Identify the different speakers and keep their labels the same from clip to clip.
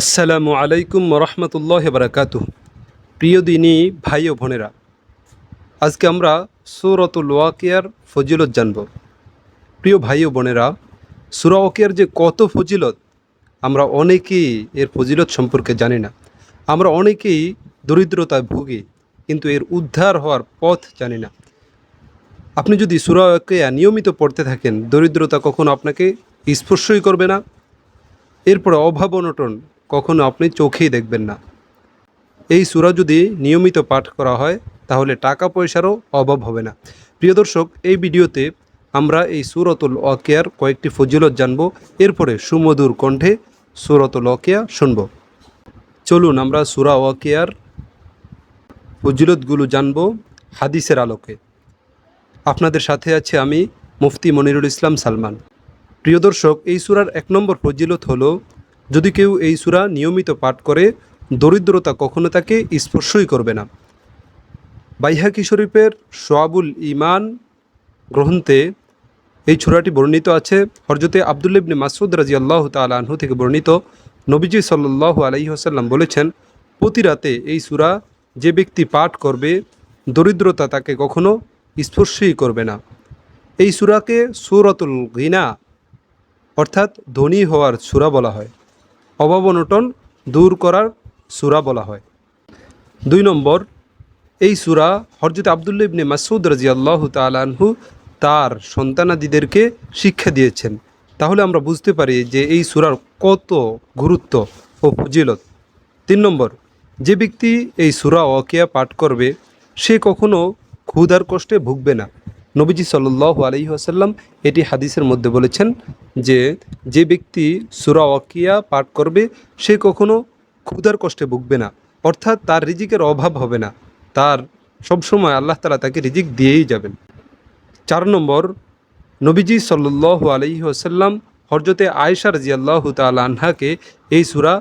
Speaker 1: আসসালামু আলাইকুম রহমতুল্লাহ বারাকাত প্রিয় দিনী, ভাই ও বোনেরা, আজকে আমরা সুরতুল ওয়াকিয়ার ফজিলত জানব। প্রিয় ভাই ও বোনেরা, সুরা ওয়াকিয়ার যে কত ফজিলত, আমরা অনেকেই এর ফজিলত সম্পর্কে জানি না। আমরা অনেকেই দরিদ্রতায় ভুগি, কিন্তু এর উদ্ধার হওয়ার পথ জানি না। আপনি যদি সুরা ওয়াকিয়া নিয়মিত পড়তে থাকেন, দরিদ্রতা কখনো আপনাকে স্পর্শই করবে না। এরপরে অভাব অনটন কখনো আপনি চোখেই দেখবেন না। এই সূরা যদি নিয়মিত পাঠ করা হয়, তাহলে টাকা পয়সারও অভাব হবে না। প্রিয় দর্শক, এই ভিডিওতে আমরা এই সুরতুল ওয়াকিয়ার কয়েকটি ফজিলত জানব। এরপরে সুমধুর কণ্ঠে সুরতুল ওয়াকিয়া শুনব। চলুন আমরা সুরা ওয়াকিয়ার ফজিলতগুলো জানব হাদিসের আলোকে। আপনাদের সাথে আছে আমি মুফতি মনিরুল ইসলাম সালমান। প্রিয় দর্শক, এই সুরার এক নম্বর ফজিলত হলো যদি কেউ এই সুরা নিয়মিত পাঠ করে, দরিদ্রতা কখনো তাকে স্পর্শই করবে না। বাইহাকি শরীফের সোয়াবুল ইমান গ্রন্থে এই সুরাটি বর্ণিত আছে। হরজতে আবদুল্লিবনে মাসুদ রাজি আল্লাহ তালাহু থেকে বর্ণিত। নবীজি সাল্লাহ আলাইহি আসাল্লাম বলেছেন, প্রতি রাতে এই সুরা যে ব্যক্তি পাঠ করবে, দরিদ্রতা তাকে কখনো স্পর্শই করবে না। এই সুরাকে সুরতুল গিনা অর্থাৎ ধনী হওয়ার সুরা বলা হয়। অভাব অনটন দূর করার সুরা বলা হয়। দুই নম্বর, এই সুরা হরজত আবদুল্লা ইবনে মাসুদ রাজি আল্লাহ তালানহু তার সন্তানাদিদেরকে শিক্ষা দিয়েছেন। তাহলে আমরা বুঝতে পারি যে এই সুরার কত গুরুত্ব ও ফজিলত। তিন নম্বর, যে ব্যক্তি এই সুরা অকিয়া পাঠ করবে, সে কখনো ক্ষুধার কষ্টে ভুগবে না। নবীজি সাল্লাহ আলহি আসাল্লাম এটি হাদিসের মধ্যে বলেছেন যে যে ব্যক্তি সুরা ওয়াকিয়া পাঠ করবে, সে কখনো ক্ষুধার কষ্টে ভুগবে না, অর্থাৎ তার রিজিকের অভাব হবে না। তার সবসময় আল্লাহ তালা তাকে রিজিক দিয়েই যাবেন। চার নম্বর, নবীজি সাল্লাহ আলহি আসাল্লাম হরজতে আয়েশা রাজি আল্লাহ তাল আনহাকে এই সুরা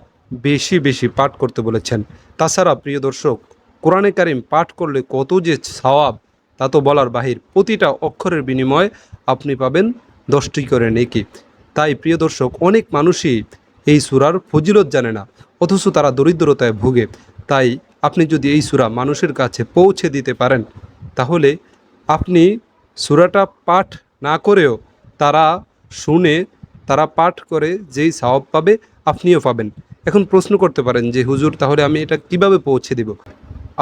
Speaker 1: বেশি বেশি পাঠ করতে বলেছেন। তাছাড়া প্রিয় দর্শক, কোরআনে কারিম পাঠ করলে কত যে সওয়াব তা তো বলার বাহির, প্রতিটা অক্ষরের বিনিময়ে আপনি পাবেন দশটি করে নেকি। তাই প্রিয় দর্শক, অনেক মানুষই এই সুরার ফজিলত জানে না, অথচ তারা দরিদ্রতায় ভুগে। তাই আপনি যদি এই সুরা মানুষের কাছে পৌঁছে দিতে পারেন, তাহলে আপনি সুরাটা পাঠ না করেও তারা শুনে, তারা পাঠ করে যেই সাওয়াব পাবে, আপনিও পাবেন। এখন প্রশ্ন করতে পারেন যে, হুজুর, তাহলে আমি এটা কীভাবে পৌঁছে দিব?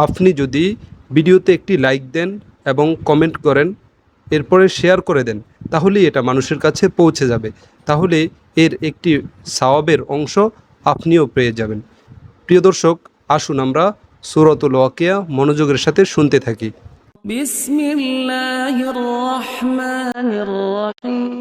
Speaker 1: আপনি যদি ভিডিওতে একটি লাইক দেন এবং কমেন্ট করেন, এরপরে শেয়ার করে দেন, তাহলেই এটা মানুষের কাছে পৌঁছে যাবে। তাহলে এর একটি সাওয়াবের অংশ আপনিও পেয়ে যাবেন। প্রিয় দর্শক, আসুন আমরা সুরতুল ওয়াকিয়া মনোযোগের সাথে শুনতে থাকি।
Speaker 2: বিসমিল্লাহির রহমানির রহিম।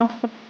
Speaker 2: Oh,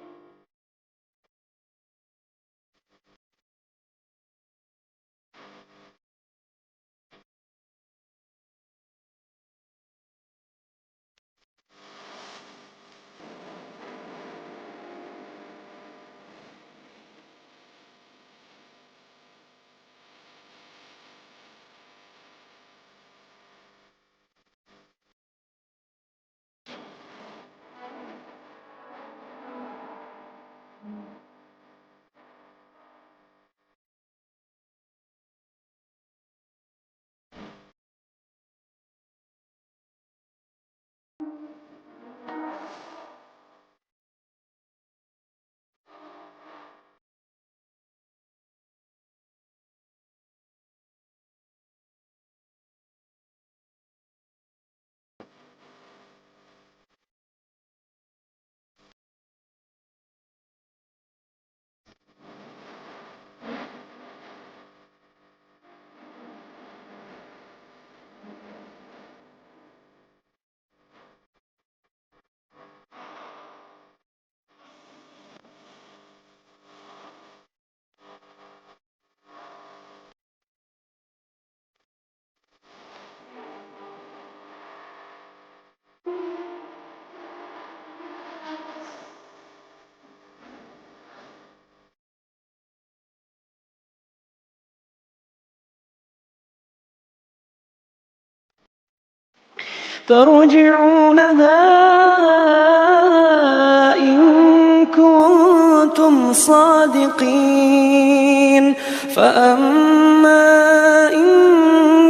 Speaker 2: ترجعونها إن كنتم صادقين. فأما إن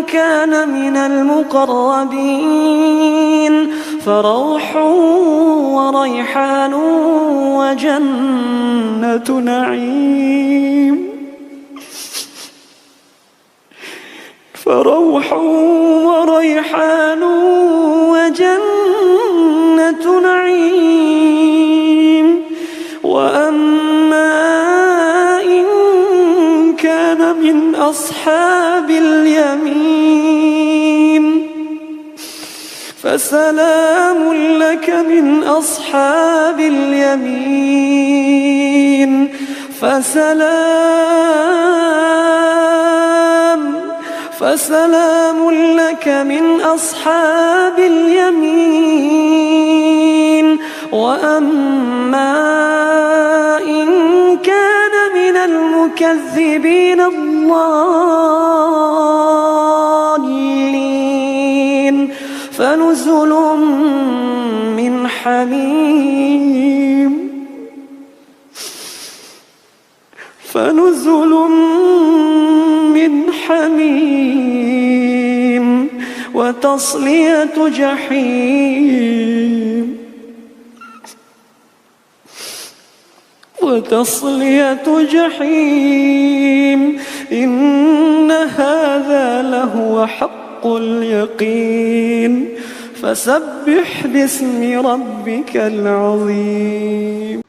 Speaker 2: كان من المقربين فروح وريحان وجنة نعيم. فروح وريحان وجنة نعيم. وأما إن كان من أصحاب اليمين فسلام لك من أصحاب اليمين. فسلام فسلام لك من أصحاب اليمين وأما إن كان من المكذبين الضالين فنزل من حميم فنزل من وتصلية جحيم وتصلية جحيم إن هذا لهو حق اليقين فسبح باسم ربك العظيم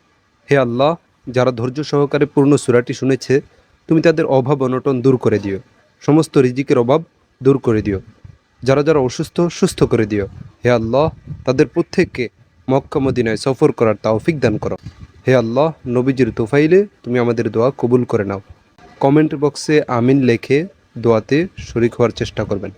Speaker 1: হে আল্লাহ যারা ধৈর্য সহকারে পূর্ণ সুরাটি শুনেছে তুমি তাদের অভাব অনটন দূর করে দিও সমস্ত রিজিকের অভাব দূর করে দিও যারা যারা অসুস্থ, সুস্থ করে দিও। হে আল্লাহ, তাদের প্রত্যেককে মক্কা মদিনায় সফর করার তাওফিক দান করো। হে আল্লাহ, নবীজির তোফাইলে তুমি আমাদের দোয়া কবুল করে নাও। কমেন্ট বক্সে আমিন লেখে দোয়াতে শরিক হওয়ার চেষ্টা করবেন।